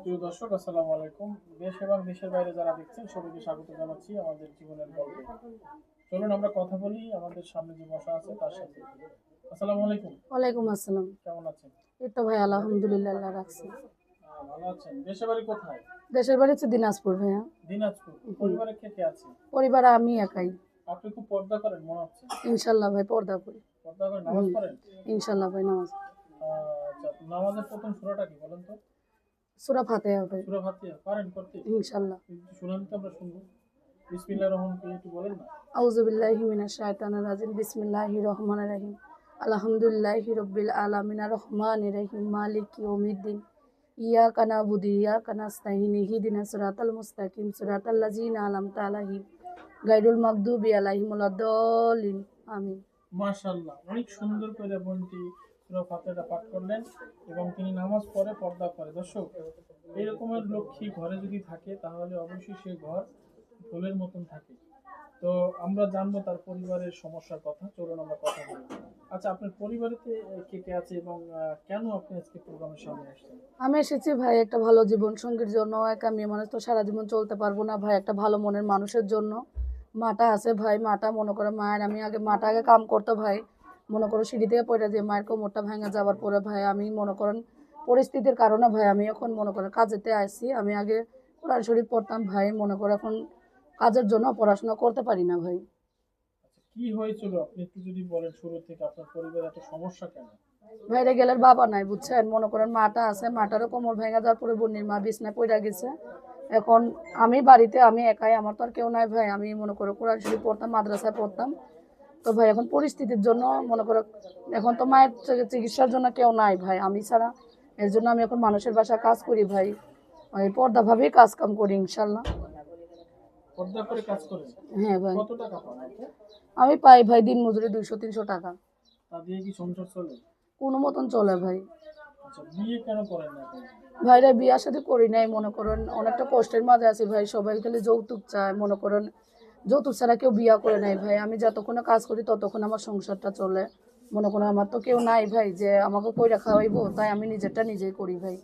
প্রিয় দর্শক আসসালামু আলাইকুম। দেশ এবং দেশের বাইরে যারা দেখছেন সবাইকে স্বাগত জানাচ্ছি আমাদের জীবনের গল্পে। চলুন আমরা কথা বলি আমাদের সামনে যে বসা আছে তার সাথে। আসসালামু আলাইকুম। ওয়ালাইকুম আসসালাম। কেমন আছেন? এই তো ভাই আলহামদুলিল্লাহ আল্লাহ রাখছি। ভালো আছেন। দেশের বাড়ি কোথায়? দেশের বাড়ি হচ্ছে দিনাজপুর ভাইয়া। দিনাজপুর। পরিবারে কে কে আছে? পরিবারে আমি একাই। আপনি খুব পর্দা করেন মনে হচ্ছে। ইনশাল্লাহ ভাই পর্দা করি। পর্দা করেন নামাজ পড়েন? ইনশাল্লাহ ভাই নামাজ। আচ্ছা নামাজের প্রথম সুরাটা কি বলেন তো? সুরা ফাতেহা ভাই সুরা ফাতিহা পারেন করতে। ইনশাল্লাহ একটু শুনান তো আমরা শুনব। বিসমিল্লাহ রহমান কি একটু বলেন না। আউযুবিল্লাহি মিনাশ শাইতানির রাজিম। বিসমিল্লাহির রহমানির রহিম। আলহামদুলিল্লাহি রাব্বিল আলামিন আর রহমানির রহিম। মালিকি ইয়াউমিদ্দিন। ইয়াকা নাবুদু ইয়াকা নাস্তাইন ইহদিনাস সিরাতাল মুস্তাকিম। সিরাতাল লাযিনা আনআমতা আলাইহিম। গায়রুল মাগদুবি আলাইহিম ওয়ালাদ-দাল্লিন আমিন। মাশাল্লাহ অনেক সুন্দর করে বোনটি সুরা ফাতিহাটা পাঠ করলেন এবং তিনি নামাজ পড়ে পর্দা করে। দর্শক, এই রকমের লক্ষ্মী ঘরে যদি থাকে, তাহলে অবশ্যই সে ঘর ফুলের মতন থাকে। তো আমরা জানব তার পরিবারের সমস্যার কথা। চলুন আমরা কথা বলি। আচ্ছা আপনার পরিবারেতে কে কে আছে এবং কেন আপনি আজকে প্রোগ্রামের সামনে আসছেন আমি এসেছি, ভাই, একটা ভালো জীবন সঙ্গীর জন্য। একা মেয়ে মানুষ তো সারা জীবন চলতে পারব না, ভাই, একটা ভালো মনের মানুষের জন্য। মাটা আছে, ভাই, মাটা মনে করে মায়ের। আমি আগে মাটা আগে কাম করতো, ভাই। মনে করো সিঁড়ি থেকে পড়ে যে মায়ের কোমরটা ভেঙে যাওয়ার পরে ভাই আমি মনে করেন পরিস্থিতির কারণে ভাই আমি এখন মনে করেন কাজেতে আসছি আমি আগে কোরআন শরীফ পড়তাম ভাই মনে করো এখন কাজের জন্য পড়াশোনা করতে পারি না ভাই। আচ্ছা কি হয়েছিল? আপনি একটু যদি বলেন শুরু থেকে আপনার পরিবারে এত সমস্যা কেন? বাইরে গেলে বাবা নাই বুঝছেন? মনে করেন মাটা আছে মাটারও কোমর ভেঙে যাওয়ার পরে বন্যির মা বিছনায় পড়ে গেছে। এখন আমি বাড়িতে আমি একাই আমার তো আর কেউ নাই ভাই। আমি মনে করো কোরআন শরীফ পড়তাম মাদ্রাসায় পড়তাম। তো ভাই এখন পরিস্থিতির জন্য মনে করো এখন তো মায়ের চিকিৎসার জন্য কেউ নাই ভাই আমি ছাড়া। এর জন্য আমি এখন মানুষের বাসায় কাজ করি ভাই। ওই পর্দাভাবেই কাজ কাম করি ইনশাল্লাহ হ্যাঁ ভাই? আমি পাই ভাই দিন মজুরি দুইশো তিনশো টাকা। কোনো মতন চলে ভাই। আচ্ছা? ভাইরা বিয়ার সাথে করি নাই মনে করেন অনেকটা কষ্টের মাঝে আছি ভাই। সবাই খালি যৌতুক চায় মনে করেন যৌতুক ছাড়া কেউ বিয়া করে নাই ভাই। আমি যতক্ষণে কাজ করি ততক্ষণ আমার সংসারটা চলে। মনে করেন আমার তো কেউ নাই ভাই যে আমাকে কইরা খাওয়াইবো তাই আমি নিজেরটা নিজেই করি ভাই।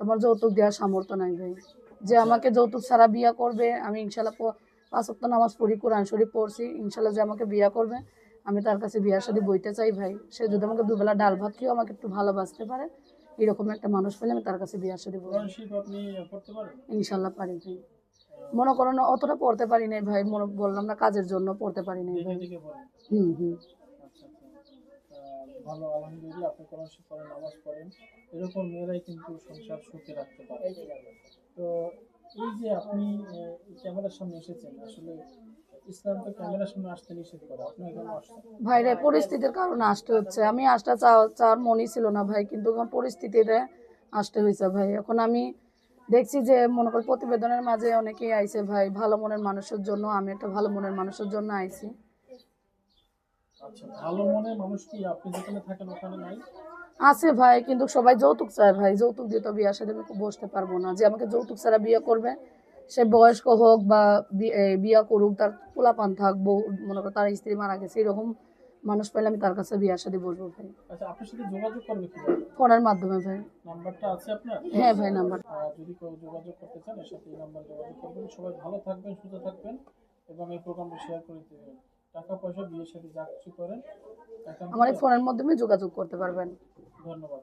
তোমার যৌতুক দেওয়ার সামর্থ্য নাই ভাই। যে আমাকে যৌতুক ছাড়া বিয়া করবে আমি ইনশাল্লাহ প- পাঁচ ওয়াক্ত নামাজ পড়ি কোরআন শরীফ পড়ছি ইনশাল্লাহ যে আমাকে বিয়া করবে আমি তার কাছে বিয়ার সাথে বইতে চাই ভাই। সে যদি আমাকে দুবেলা ডাল ভাত খেয়েও আমাকে একটু ভালোবাসতে পারে এরকম একটা মানুষ পেলে আমি তার কাছে বিয়ার সাথে বলব ইনশাল্লাহ পারি ভাই। মনে করো না অতটা পড়তে পারি নাই ভাই মনে বললাম না কাজের জন্য পড়তে পারি নাই ভাই। হুম হুম। আচ্ছা আচ্ছা আহ, ভালো আলহামদুলিল্লাহ আপনি কোরআন পড়েন নামাজ পড়েন। এরকম মেয়েরাই কিন্তু সংসার সুখে রাখতে পারে। তো এই যে আপনি ক্যামেরার সামনে এসেছেন আসলে ইসলাম তো ক্যামেরার সামনে আসতে নিষেধ করে আপনি ভাই রে পরিস্থিতির কারণে আসতে হচ্ছে। আমি আসতে চাওয়ার মনই ছিল না ভাই কিন্তু পরিস্থিতিতে আসতে হয়েছে ভাই। এখন আমি দেখছি যে মনে কর প্রতিবেদনের মাঝে অনেকেই আইছে ভাই ভালো মনের মানুষের জন্য আমি একটা ভালো মনের মানুষের জন্য আইছি। আচ্ছা আছে ভাই কিন্তু সবাই যৌতুক চায় ভাই। যৌতুক দিয়ে তো বিয়ার সাথে আমি বসতে পারব না। যে আমাকে যৌতুক ছাড়া বিয়ে করবে সে বয়স্ক হোক বা বিয়া করুক তার পোলাপান থাক বউ মনে করো তার স্ত্রী মারা গেছে এরকম মানুষ পাইলে আমি তার কাছে বিয়ার সাথে বসবো ভাই। আচ্ছা আপনার সাথে যোগাযোগ করবে কীভাবে? ফোনের মাধ্যমে ভাই। নাম্বারটা আছে আপনার? হ্যাঁ ভাই নাম্বার। যদি কেউ যোগাযোগ করতে চান এর সাথে এই নাম্বার যোগাযোগ করবেন। সবাই ভালো থাকবেন সুস্থ থাকবেন এবং এই প্রোগ্রামটা শেয়ার করে দিবেন। টাকা পয়সা বিয়ের সাথে যা কিছু করেন আমার এই ফোনের মাধ্যমে যোগাযোগ করতে পারবেন। ধন্যবাদ।